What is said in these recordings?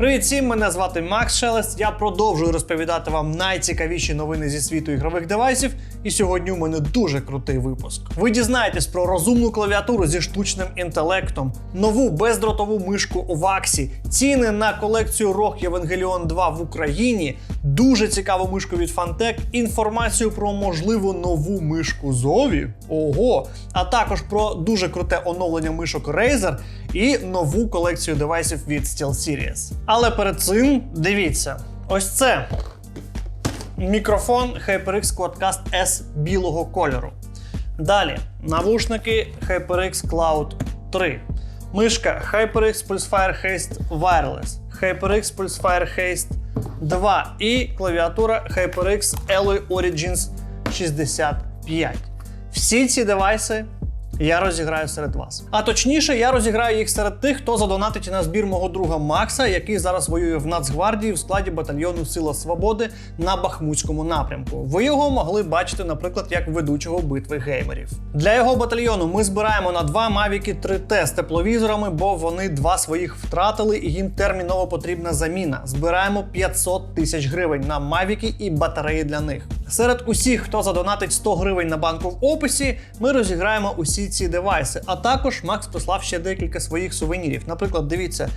Привіт всім, мене звати Макс Шелест. Я продовжую розповідати вам найцікавіші новини зі світу ігрових девайсів. І сьогодні у мене дуже крутий випуск. Ви дізнаєтесь про розумну клавіатуру зі штучним інтелектом, нову бездротову мишку у Ваксі, ціни на колекцію ROG Evangelion 2 в Україні, дуже цікаву мишку від Fantech, інформацію про можливу нову мишку Зові. Ого! А також про дуже круте оновлення мишок Razer і нову колекцію девайсів від SteelSeries. Але перед цим дивіться, ось це мікрофон HyperX Quadcast S білого кольору. Далі навушники HyperX Cloud 3. Мишка HyperX Pulsefire Haste Wireless, HyperX Pulsefire Haste 2 і клавіатура HyperX Alloy Origins 65. Всі ці девайси я розіграю серед вас. А точніше, я розіграю їх серед тих, хто задонатить на збір мого друга Макса, який зараз воює в Нацгвардії в складі батальйону Сила Свободи на Бахмутському напрямку. Ви його могли бачити, наприклад, як ведучого битви геймерів. Для його батальйону ми збираємо на два Mavic 3T з тепловізорами, бо вони два своїх втратили і їм терміново потрібна заміна. Збираємо 500 тисяч гривень на Mavic і батареї для них. Серед усіх, хто задонатить 100 гривень на банку в описі, ми розіграємо усі ці девайси. А також Макс прислав ще декілька своїх сувенірів. Наприклад, дивіться,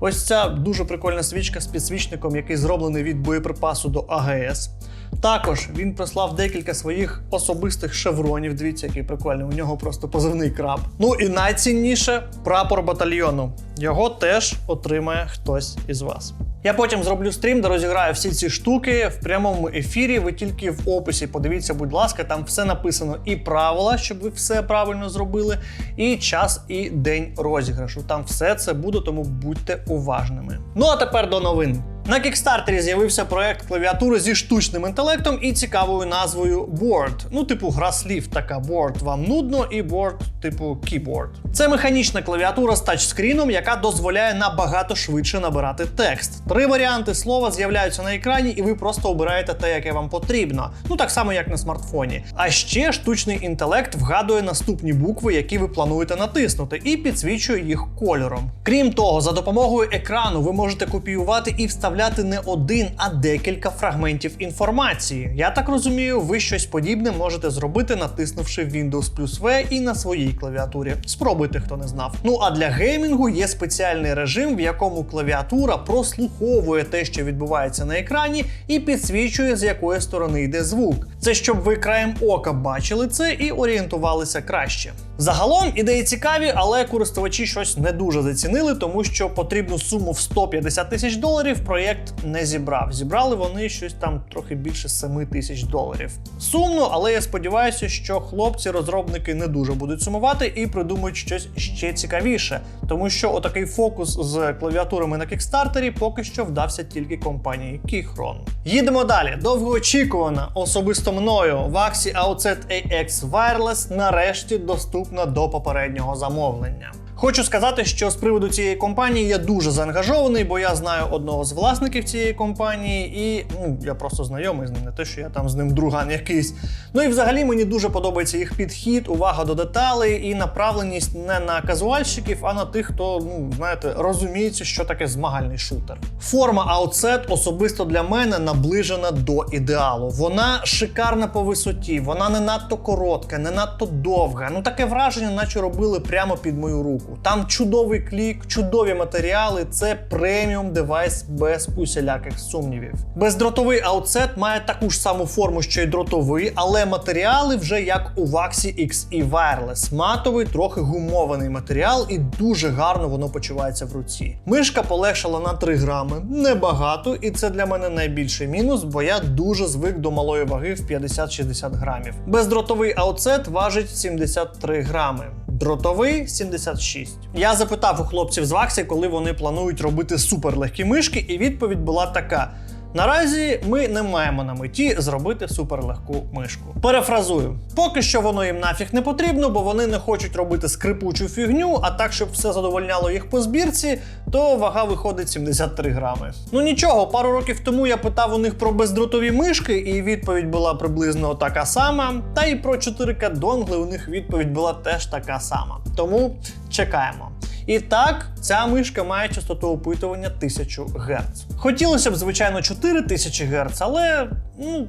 ось ця дуже прикольна свічка з підсвічником, який зроблений від боєприпасу до АГС. Також він прислав декілька своїх особистих шевронів. Дивіться, який прикольний. У нього просто позивний краб. Ну і найцінніше прапор батальйону. Його теж отримає хтось із вас. Я потім зроблю стрім, де розіграю всі ці штуки в прямому ефірі. Ви тільки в описі подивіться, будь ласка, там все написано і правила, щоб ви все правильно зробили, і час, і день розіграшу. Там все це буде, тому будьте уважними. Ну а тепер до новин. На кікстартері з'явився проект клавіатури зі штучним інтелектом і цікавою назвою Board. Ну, типу, гра слів така Board вам нудно, і Board, типу keyboard. Це механічна клавіатура з тачскріном, яка дозволяє набагато швидше набирати текст. Три варіанти слова з'являються на екрані, і ви просто обираєте те, яке вам потрібно. Ну так само, як на смартфоні. А ще штучний інтелект вгадує наступні букви, які ви плануєте натиснути, і підсвічує їх кольором. Крім того, за допомогою екрану ви можете копіювати і вставляти не один, а декілька фрагментів інформації. Я так розумію, ви щось подібне можете зробити, натиснувши Windows плюс V і на своїй клавіатурі. Спробуйте, хто не знав. Ну а для геймінгу є спеціальний режим, в якому клавіатура прослуховує те, що відбувається на екрані, і підсвічує, з якої сторони йде звук. Це щоб ви краєм ока бачили це і орієнтувалися краще. Загалом ідеї цікаві, але користувачі щось не дуже зацінили, тому що потрібну суму в 150 тисяч доларів проєкт не зібрав. Зібрали вони щось там трохи більше 7 тисяч доларів. Сумно, але я сподіваюся, що хлопці-розробники не дуже будуть сумувати і придумають щось ще цікавіше, тому що отакий фокус з клавіатурами на кікстартері поки що вдався тільки компанії Keychron. Їдемо далі. Довгоочікувана, особисто мною, Vaxi Outset AX Wireless нарешті доступна до попереднього замовлення. Хочу сказати, що з приводу цієї компанії я дуже заангажований, бо я знаю одного з власників цієї компанії, і ну я просто знайомий з ним, не те, що я там з ним друган якийсь. Ну і взагалі мені дуже подобається їх підхід, увага до деталей і направленість не на казуальщиків, а на тих, хто ну знаєте, розуміється, що таке змагальний шутер. Форма Outset особисто для мене наближена до ідеалу. Вона шикарна по висоті, вона не надто коротка, не надто довга. Ну таке враження, наче робили прямо під мою руку. Там чудовий клік, чудові матеріали. Це преміум девайс без усіляких сумнівів. Бездротовий аутсет має таку ж саму форму, що й дротовий, але матеріали вже як у Vaxi XE Wireless. Матовий, трохи гумований матеріал, і дуже гарно воно почувається в руці. Мишка полегшала на 3 грами, небагато, і це для мене найбільший мінус, бо я дуже звик до малої ваги в 50-60 грамів. Бездротовий аутсет важить 73 грами. Дротовий 76. Я запитав у хлопців з Ваксі, коли вони планують робити суперлегкі мишки, і відповідь була така: Наразі ми не маємо на меті зробити суперлегку мишку. Перефразую, поки що воно їм нафіг не потрібно, бо вони не хочуть робити скрипучу фігню, а так, щоб все задовольняло їх по збірці, то вага виходить 73 грами. Ну нічого, пару років тому я питав у них про бездротові мишки, і відповідь була приблизно така сама. Та і про 4К донгли у них відповідь була теж така сама. Тому чекаємо. І так, ця мишка має частоту опитування 1000 Гц. Хотілося б, звичайно, 4000 Гц, але ну.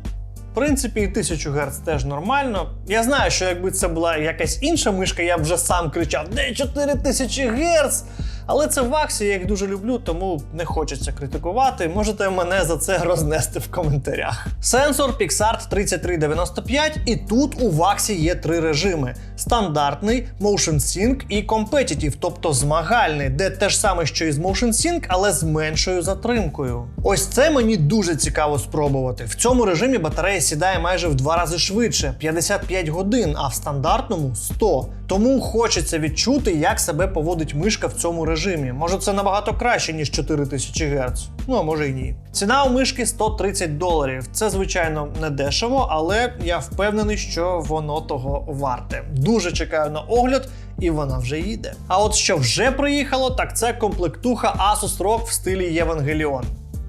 В принципі, і 1000 Гц теж нормально. Я знаю, що якби це була якась інша мишка, я б вже сам кричав: де 4000 Гц? Але це ваксі, я їх дуже люблю, тому не хочеться критикувати. Можете мене за це рознести в коментарях. Сенсор PixArt 3395, і тут у ваксі є три режими: стандартний, Motion Sync і Competitive, тобто змагальний, де те ж саме, що і з Motion Sync, але з меншою затримкою. Ось це мені дуже цікаво спробувати. В цьому режимі батарея сідає майже в два рази швидше 55 годин, а в стандартному 100. Тому хочеться відчути, як себе поводить мишка в цьому режимі. Може, це набагато краще, ніж 4000 Гц. Ну а може й ні. Ціна у мишки 130 доларів. Це, звичайно, не дешево, але я впевнений, що воно того варте. Дуже чекаю на огляд, і вона вже їде. А от що вже приїхало, так це комплектуха Asus ROG в стилі Євангеліон.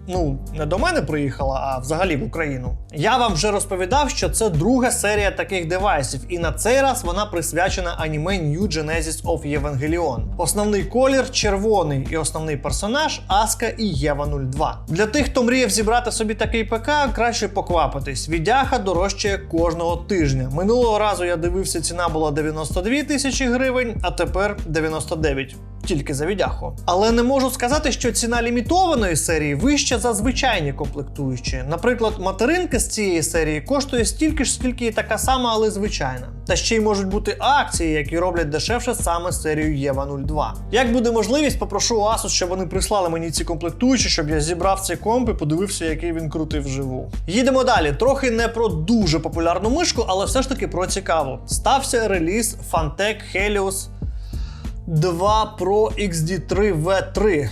Ну, не до мене приїхала, а взагалі в Україну. Я вам вже розповідав, що це друга серія таких девайсів, і на цей раз вона присвячена аніме New Genesis of Evangelion. Основний колір червоний і основний персонаж Аска і Єва 02. Для тих, хто мріяв зібрати собі такий ПК, краще поквапитись. Відяха дорожчає кожного тижня. Минулого разу я дивився, ціна була 92 тисячі гривень, а тепер 99 тільки за відяху. Але не можу сказати, що ціна лімітованої серії вища за звичайні комплектуючі. Наприклад, материнка з цієї серії коштує стільки ж, скільки і така сама, але звичайна. Та ще й можуть бути акції, які роблять дешевше саме серію Єва 02. Як буде можливість, попрошу Asus, щоб вони прислали мені ці комплектуючі, щоб я зібрав цей комп і подивився, який він крутий вживу. Їдемо далі. Трохи не про дуже популярну мишку, але все ж таки про цікаву. Стався реліз Fantech Helios 2 Pro XD3 V3.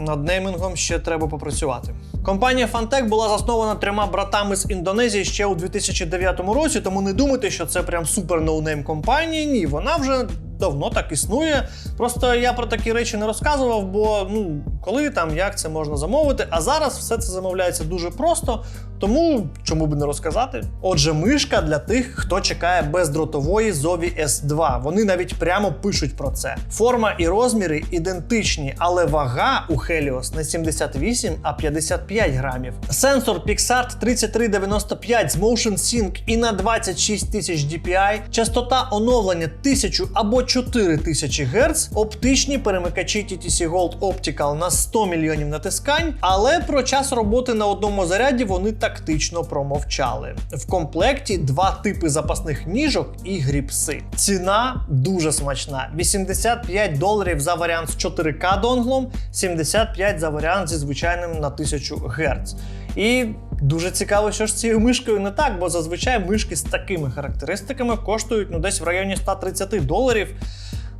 Над неймінгом ще треба попрацювати. Компанія Fantech була заснована трьома братами з Індонезії ще у 2009 році, тому не думайте, що це прям супер ноунейм компанії. Ні, вона вже давно так існує. Просто я про такі речі не розказував, бо ну коли там як це можна замовити. А зараз все це замовляється дуже просто, тому чому б не розказати? Отже, мишка для тих, хто чекає бездротової Zovi S2. Вони навіть прямо пишуть про це. Форма і розміри ідентичні, але вага у Helios не 78, а 55 грамів. Сенсор PixArt 3395 з Motion Sync і на 26 тисяч DPI, частота оновлення 1000 або 4000 Гц, оптичні перемикачі TTC Gold Optical на 100 мільйонів натискань, але про час роботи на одному заряді вони тактично промовчали. В комплекті два типи запасних ніжок і гріпси. Ціна дуже смачна: 85 доларів за варіант з 4К донглом, 75 за варіант зі звичайним на 1000 Гц. І дуже цікаво, що ж цією мишкою не так, бо зазвичай мишки з такими характеристиками коштують ну десь в районі 130 доларів.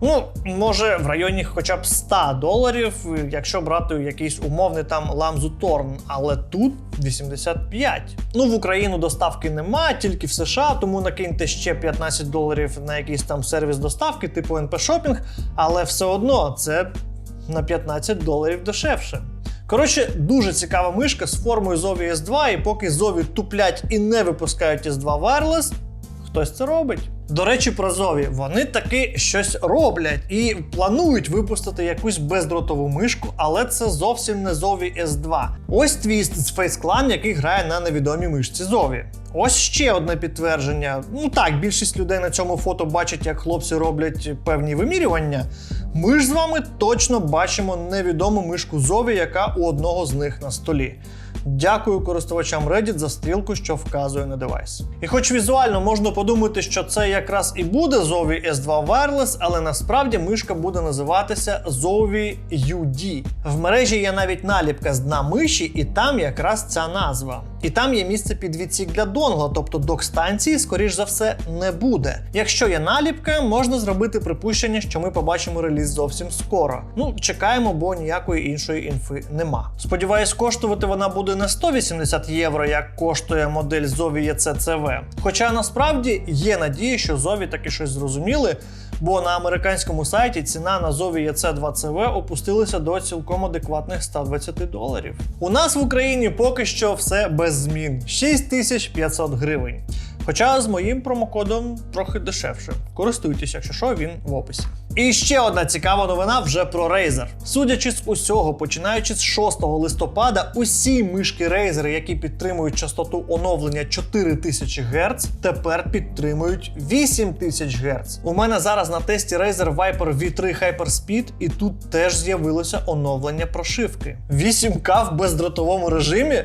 Ну, може, в районі хоча б 100 доларів, якщо брати якийсь умовний там ламзу Торн, але тут 85. Ну, в Україну доставки нема, тільки в США, тому накиньте ще 15 доларів на якийсь там сервіс доставки, типу NP Shopping, але все одно це на 15 доларів дешевше. Коротше, дуже цікава мишка з формою Zovi S2, і поки Zovi туплять і не випускають S2 Wireless, хтось це робить. До речі, про Зові. Вони таки щось роблять і планують випустити якусь бездротову мишку, але це зовсім не Зові S2. Ось твіст з Face який грає на невідомій мишці Зові. Ось ще одне підтвердження. Ну так, більшість людей на цьому фото бачать, як хлопці роблять певні вимірювання. Ми ж з вами точно бачимо невідому мишку Зові, яка у одного з них на столі. Дякую користувачам Reddit за стрілку, що вказує на девайс. І хоч візуально можна подумати, що це якраз і буде Zowie S2 Wireless, але насправді мишка буде називатися Zowie UD. В мережі є навіть наліпка з дна миші, і там якраз ця назва. І там є місце під відсік для донгла, тобто док-станції, скоріш за все, не буде. Якщо є наліпка, можна зробити припущення, що ми побачимо реліз зовсім скоро. Ну, чекаємо, бо ніякої іншої інфи нема. Сподіваюсь, коштувати вона буде не 180 євро, як коштує модель Zowie EC-CV. Хоча насправді є надія, що Zowie таки щось зрозуміли. Бо на американському сайті ціна на Zowie EC2CV опустилася до цілком адекватних 120 доларів. У нас в Україні поки що все без змін 6500 гривень. Хоча з моїм промокодом трохи дешевше. Користуйтесь, якщо що, він в описі. І ще одна цікава новина вже про Razer. Судячи з усього, починаючи з 6 листопада, усі мишки Razer, які підтримують частоту оновлення 4000 Гц, тепер підтримують 8000 Гц. У мене зараз на тесті Razer Viper V3 Hyperspeed, і тут теж з'явилося оновлення прошивки. 8К в бездротовому режимі?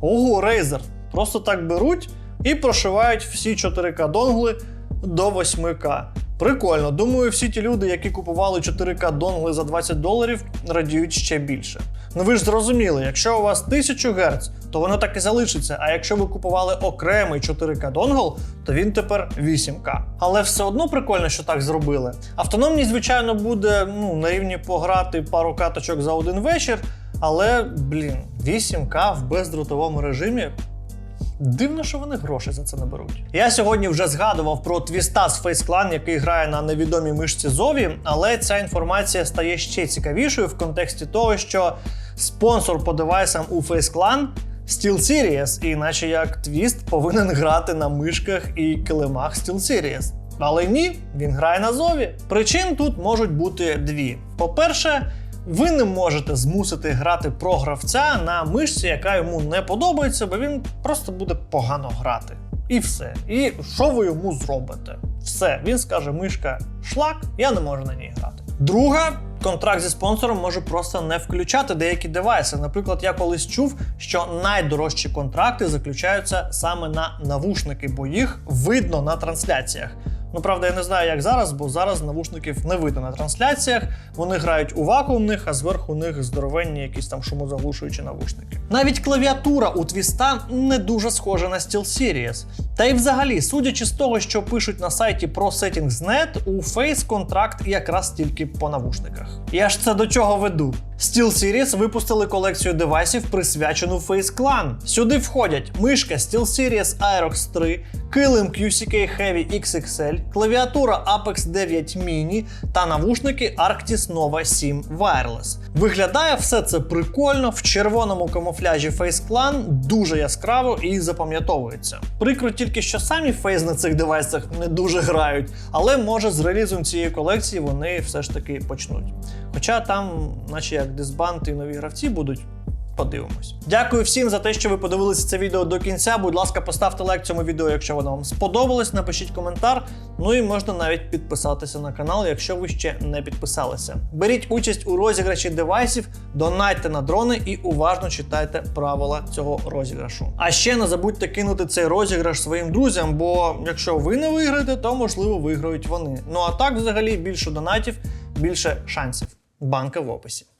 Ого, Razer! Просто так беруть і прошивають всі 4К донгли до 8К. Прикольно, думаю, всі ті люди, які купували 4К донгли за 20 доларів, радіють ще більше. Ну ви ж зрозуміли, якщо у вас 1000 Гц, то воно так і залишиться. А якщо ви купували окремий 4К донгл, то він тепер 8К. Але все одно прикольно, що так зробили. Автономність, звичайно, буде ну, на рівні пограти пару каточок за один вечір. Але, блін, 8К в бездротовому режимі Дивно, що вони гроші за це не беруть. Я сьогодні вже згадував про твіста з Face Clan, який грає на невідомій мишці Зові, але ця інформація стає ще цікавішою в контексті того, що спонсор по девайсам у Face Clan SteelSeries, і наче як твіст повинен грати на мишках і килимах SteelSeries. Але ні, він грає на Зові. Причин тут можуть бути дві. По-перше, ви не можете змусити грати про гравця на мишці, яка йому не подобається, бо він просто буде погано грати. І все. І що ви йому зробите? Все, він скаже: мишка шлак, я не можу на ній грати. Друга. Контракт зі спонсором може просто не включати деякі девайси. Наприклад, я колись чув, що найдорожчі контракти заключаються саме на навушники, бо їх видно на трансляціях. Ну, правда, я не знаю, як зараз, бо зараз навушників не видно на трансляціях. Вони грають у вакуумних, а зверху них здоровенні якісь там шумозаглушуючі навушники. Навіть клавіатура у твіста не дуже схожа на SteelSeries. Та й взагалі, судячи з того, що пишуть на сайті про Settings.net, у Face контракт якраз тільки по навушниках. Я ж це до чого веду. SteelSeries випустили колекцію девайсів, присвячену Face Clan. Сюди входять мишка SteelSeries Aerox 3, килим QCK Heavy XXL, клавіатура Apex 9 Mini та навушники Arctis Nova 7 Wireless. Виглядає все це прикольно в червоному камуфляжі Face Clan, дуже яскраво і запам'ятовується. Прикро тільки, що самі Face на цих девайсах не дуже грають, але може з релізом цієї колекції вони все ж таки почнуть. Хоча там, наче як дисбант і нові гравці будуть. Подивимось. Дякую всім за те, що ви подивилися це відео до кінця. Будь ласка, поставте лайк цьому відео, якщо воно вам сподобалось. Напишіть коментар. Ну і можна навіть підписатися на канал, якщо ви ще не підписалися. Беріть участь у розіграші девайсів, донайте на дрони і уважно читайте правила цього розіграшу. А ще не забудьте кинути цей розіграш своїм друзям, бо якщо ви не виграєте, то можливо виграють вони. Ну а так, взагалі, більше донатів, більше шансів. Банка в описі.